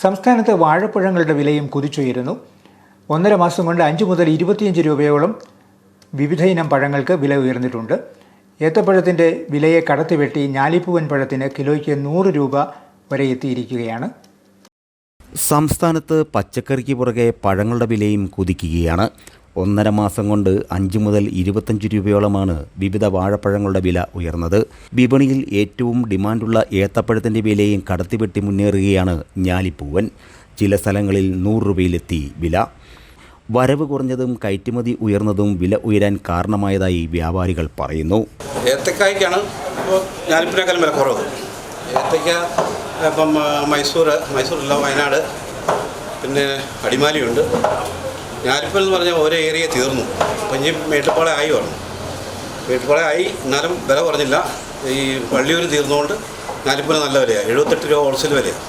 സംസ്ഥാനത്ത് വാഴപ്പഴങ്ങളുടെ വിലയും കുതിച്ചുയരുന്നു. ഒന്നര മാസം കൊണ്ട് അഞ്ച് മുതൽ ഇരുപത്തിയഞ്ച് രൂപയോളം വിവിധ ഇനം പഴങ്ങൾക്ക് വില ഉയർന്നിട്ടുണ്ട്. ഏത്തപ്പഴത്തിന്റെ വിലയെ കടത്തിവെട്ടി ഞാലിപ്പൂവൻ പഴത്തിന് കിലോയ്ക്ക് നൂറ് രൂപ വരെ എത്തിയിരിക്കുകയാണ്. സംസ്ഥാനത്ത് പച്ചക്കറിക്ക് പുറകെ പഴങ്ങളുടെ വിലയും കുതിക്കുകയാണ്. ഒന്നര മാസം കൊണ്ട് അഞ്ച് മുതൽ ഇരുപത്തഞ്ച് രൂപയോളമാണ് വിവിധ വാഴപ്പഴങ്ങളുടെ വില ഉയർന്നത്. വിപണിയിൽ ഏറ്റവും ഡിമാൻഡുള്ള ഏത്തപ്പഴത്തിന്റെ വിലയും കടത്തിവെട്ടി മുന്നേറുകയാണ് ഞാലിപ്പൂവൻ. ചില സ്ഥലങ്ങളിൽ നൂറ് രൂപയിലെത്തി വില. വരവ് കുറഞ്ഞതും കയറ്റുമതി ഉയർന്നതും വില ഉയരാൻ കാരണമായതായി വ്യാപാരികൾ പറയുന്നു. ഏത്തക്കായ്ക്കാണ് ഇപ്പോൾ ഞാലിപ്പിനേക്കാളും വില കുറവ്. ഏത്തക്ക ഇപ്പം മൈസൂർ മൈസൂർ വയനാട് പിന്നെ അടിമാലിയുണ്ട്. ഞാലിപ്പൽ എന്ന് പറഞ്ഞാൽ ഓരോ ഏരിയ തീർന്നു. അപ്പം ഇനി മേട്ടുപ്പാളെ ആയി പറഞ്ഞു മേട്ടുപ്പാളെ ആയി എന്നാലും വില കുറഞ്ഞില്ല. ഈ വള്ളിയൂർ തീർന്നുകൊണ്ട് ഞാലിപ്പൂന് നല്ല വിലയാണ് എഴുപത്തെട്ട് രൂപ ഹോൾസെയിൽ വിലയാണ്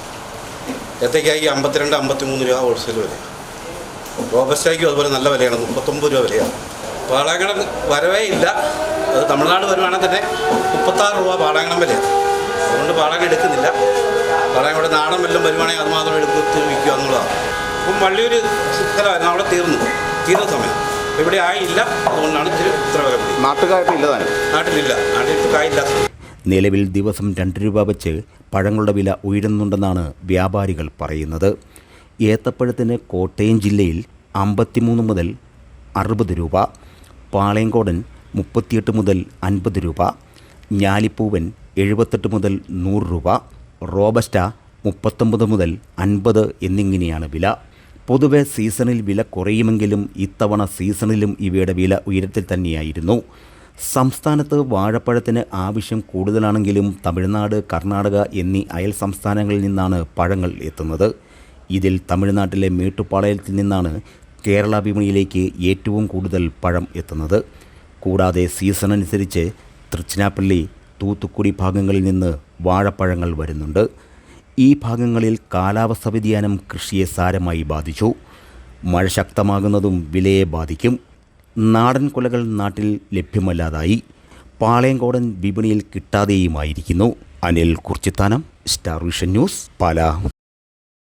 എത്തേക്കായി അമ്പത്തിരണ്ട് അമ്പത്തിമൂന്ന് രൂപ ഹോൾസെയിൽ വിലയാണ് ഓഗസ്റ്റായിക്കും അതുപോലെ നല്ല വിലയാണ്. മുപ്പത്തൊമ്പത് രൂപ വിലയാണ് പാളാങ്കണം വരവേ ഇല്ല. അത് തമിഴ്നാട് വരുവാണെങ്കിൽ തന്നെ മുപ്പത്താറ് രൂപ പാളാങ്കണം വിലയാണ് അതുകൊണ്ട് പാളാങ്കണം എടുക്കുന്നില്ല. പാളാങ്കണം ഇവിടെ നാടൻ വല്ലതും വരുവാണെങ്കിൽ അത് മാത്രം എടുത്ത് വിൽക്കുക എന്നുള്ളതാണ്. അപ്പം വള്ളിയൂർ സ്ഥലമായിരുന്നു അവിടെ തീർന്നു. തീർന്ന സമയം. ഇവിടെ ആയില്ല അതുകൊണ്ടാണ് ഇത്തിരി ഇത്ര വില കൂടി നാട്ടുകാർക്ക് ഇല്ലതാനും നാട്ടിലില്ല. നാട്ടിൽ കായില്ല നിലവിൽ ദിവസം രണ്ട് രൂപ വെച്ച് പഴങ്ങളുടെ വില ഉയരുന്നുണ്ടെന്നാണ് വ്യാപാരികൾ പറയുന്നത്. ഏത്തപ്പഴത്തിന് കോട്ടയം ജില്ലയിൽ അമ്പത്തിമൂന്ന് മുതൽ അറുപത് രൂപ പാളയംകോടൻ മുപ്പത്തിയെട്ട് മുതൽ അൻപത് രൂപ ഞാലിപ്പൂവൻ എഴുപത്തെട്ട് മുതൽ നൂറ് രൂപ റോബസ്റ്റ മുപ്പത്തൊമ്പത് മുതൽ അൻപത് എന്നിങ്ങനെയാണ് വില. പൊതുവെ സീസണിൽ വില കുറയുമെങ്കിലും ഇത്തവണ സീസണിലും ഇവയുടെ വില ഉയരത്തിൽ തന്നെയായിരുന്നു. സംസ്ഥാനത്ത് വാഴപ്പഴത്തിന് ആവശ്യം കൂടുതലാണെങ്കിലും തമിഴ്നാട് കർണാടക എന്നീ അയൽ സംസ്ഥാനങ്ങളിൽ നിന്നാണ് പഴങ്ങൾ എത്തുന്നത്. ഇതിൽ തമിഴ്നാട്ടിലെ മേട്ടുപ്പാളയത്തിൽ നിന്നാണ് കേരള വിപണിയിലേക്ക് ഏറ്റവും കൂടുതൽ പഴം എത്തുന്നത്. കൂടാതെ സീസൺ അനുസരിച്ച് തൃച്ചിനാപ്പള്ളി തൂത്തുക്കുടി ഭാഗങ്ങളിൽ നിന്ന് വാഴപ്പഴങ്ങൾ വരുന്നുണ്ട്. ഈ ഭാഗങ്ങളിൽ കാലാവസ്ഥ വ്യതിയാനം കൃഷിയെ സാരമായി ബാധിച്ചു. മഴ ശക്തമാകുന്നതും വിലയെ ബാധിക്കും. നാടൻ കുലകൾ നാട്ടിൽ ലഭ്യമല്ലാതായി. പാളയംകോടൻ വിപണിയിൽ കിട്ടാതെയുമായിരിക്കുന്നു. Anil Kurichithanam star vision news Pala.